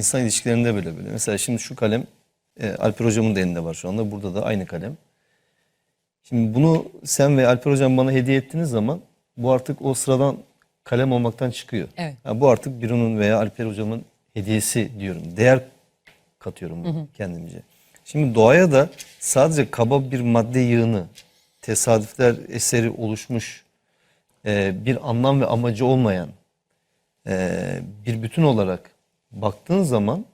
insan ilişkilerinde böyle böyle. Mesela şimdi şu kalem e, Alper hocamın da elinde var şu anda. Burada da aynı kalem. Şimdi bunu sen ve Alper hocam bana hediye ettiğiniz zaman bu artık o sıradan kalem olmaktan çıkıyor. Evet. Ha, bu artık Birun'un veya Alper hocamın hediyesi diyorum. Değer katıyorum kendimce. Şimdi doğaya da sadece kaba bir madde yığını, tesadüfler eseri oluşmuş e, bir anlam ve amacı olmayan e, bir bütün olarak baktığın zaman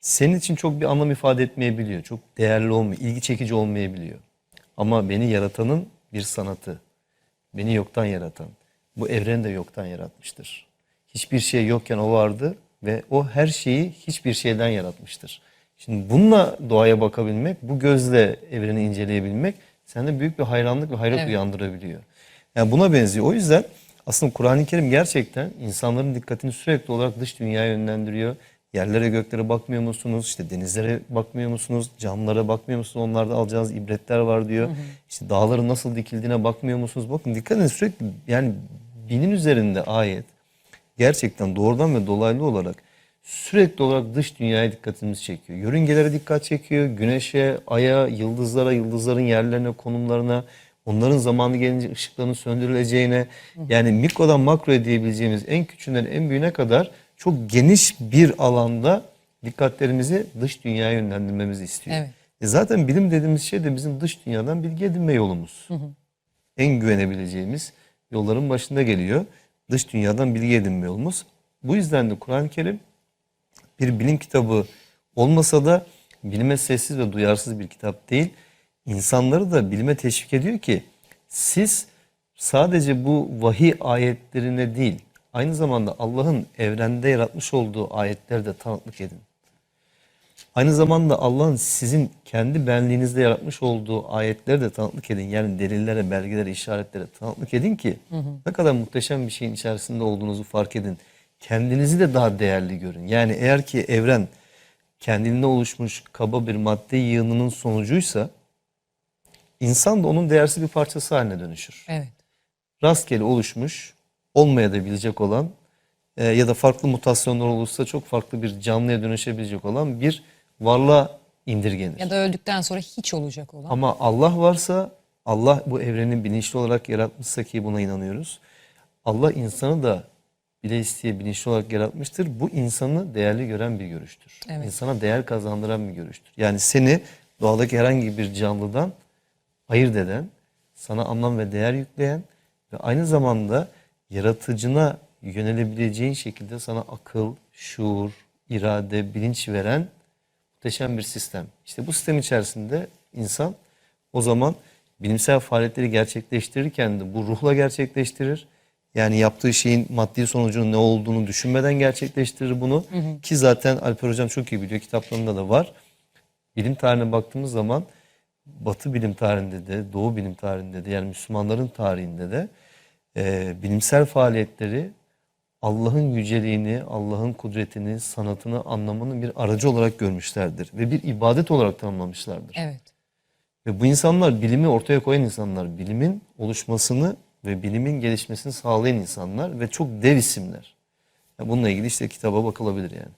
senin için çok bir anlam ifade etmeyebiliyor. Çok değerli olmuyor, ilgi çekici olmayabiliyor. Ama beni yaratanın bir sanatı, beni yoktan yaratan, bu evreni de yoktan yaratmıştır. Hiçbir şey yokken o vardı ve o her şeyi hiçbir şeyden yaratmıştır. Şimdi bununla doğaya bakabilmek, bu gözle evreni inceleyebilmek sende büyük bir hayranlık ve hayret Evet. uyandırabiliyor. Yani buna benziyor. O yüzden aslında Kur'an-ı Kerim gerçekten insanların dikkatini sürekli olarak dış dünyaya yönlendiriyor. Yerlere göklere bakmıyor musunuz? İşte denizlere bakmıyor musunuz? Camlara bakmıyor musunuz? Onlarda alacağınız ibretler var diyor. İşte dağların nasıl dikildiğine bakmıyor musunuz? Bakın dikkat edin sürekli yani binin üzerinde ayet gerçekten doğrudan ve dolaylı olarak sürekli olarak dış dünyaya dikkatimizi çekiyor. Yörüngelere dikkat çekiyor. Güneşe, aya, yıldızlara, yıldızların yerlerine, konumlarına, onların zamanı gelince ışıkların söndürüleceğine yani mikrodan makroya diyebileceğimiz en küçüğünden en büyüğüne kadar çok geniş bir alanda dikkatlerimizi dış dünyaya yönlendirmemizi istiyor. Evet. E zaten bilim dediğimiz şey de bizim dış dünyadan bilgi edinme yolumuz. En güvenebileceğimiz yolların başında geliyor. Dış dünyadan bilgi edinme yolumuz. Bu yüzden de Kur'an-ı Kerim bir bilim kitabı olmasa da bilime sessiz ve duyarsız bir kitap değil. İnsanları da bilime teşvik ediyor ki siz sadece bu vahiy ayetlerine değil aynı zamanda Allah'ın evrende yaratmış olduğu ayetleri de tanıklık edin. Aynı zamanda Allah'ın sizin kendi benliğinizde yaratmış olduğu ayetleri de tanıklık edin. Yani delillere, belgelere, işaretlere tanıklık edin ki ne kadar muhteşem bir şeyin içerisinde olduğunuzu fark edin. Kendinizi de daha değerli görün. Yani eğer ki evren kendiliğinde oluşmuş kaba bir madde yığınının sonucuysa insan da onun değersiz bir parçası haline dönüşür Evet. rastgele oluşmuş, olmaya da bilecek olan e, ya da farklı mutasyonlar olursa çok farklı bir canlıya dönüşebilecek olan bir varlığa indirgenir. Ya da öldükten sonra hiç olacak olan. Ama Allah varsa, Allah bu evreni bilinçli olarak yaratmışsa ki buna inanıyoruz. Allah insanı da bile isteye bilinçli olarak yaratmıştır. Bu insanı değerli gören bir görüştür. Evet. İnsana değer kazandıran bir görüştür. Yani seni doğadaki herhangi bir canlıdan ayırt eden, sana anlam ve değer yükleyen ve aynı zamanda yaratıcına yönelebileceğin şekilde sana akıl, şuur, irade, bilinç veren muhteşem bir sistem. İşte bu sistem içerisinde insan o zaman bilimsel faaliyetleri gerçekleştirirken de bu ruhla gerçekleştirir. Yani yaptığı şeyin maddi sonucunun ne olduğunu düşünmeden gerçekleştirir bunu. Ki zaten Alper Hocam çok iyi biliyor kitaplarında da var. Bilim tarihine baktığımız zaman Batı bilim tarihinde de, Doğu bilim tarihinde de yani Müslümanların tarihinde de e, bilimsel faaliyetleri Allah'ın yüceliğini, Allah'ın kudretini, sanatını anlamanın bir aracı olarak görmüşlerdir. Ve bir ibadet olarak tanımlamışlardır. Evet. Ve bu insanlar bilimi ortaya koyan insanlar. Bilimin oluşmasını ve bilimin gelişmesini sağlayan insanlar ve çok dev isimler. Ya Bununla ilgili işte kitaba bakılabilir yani.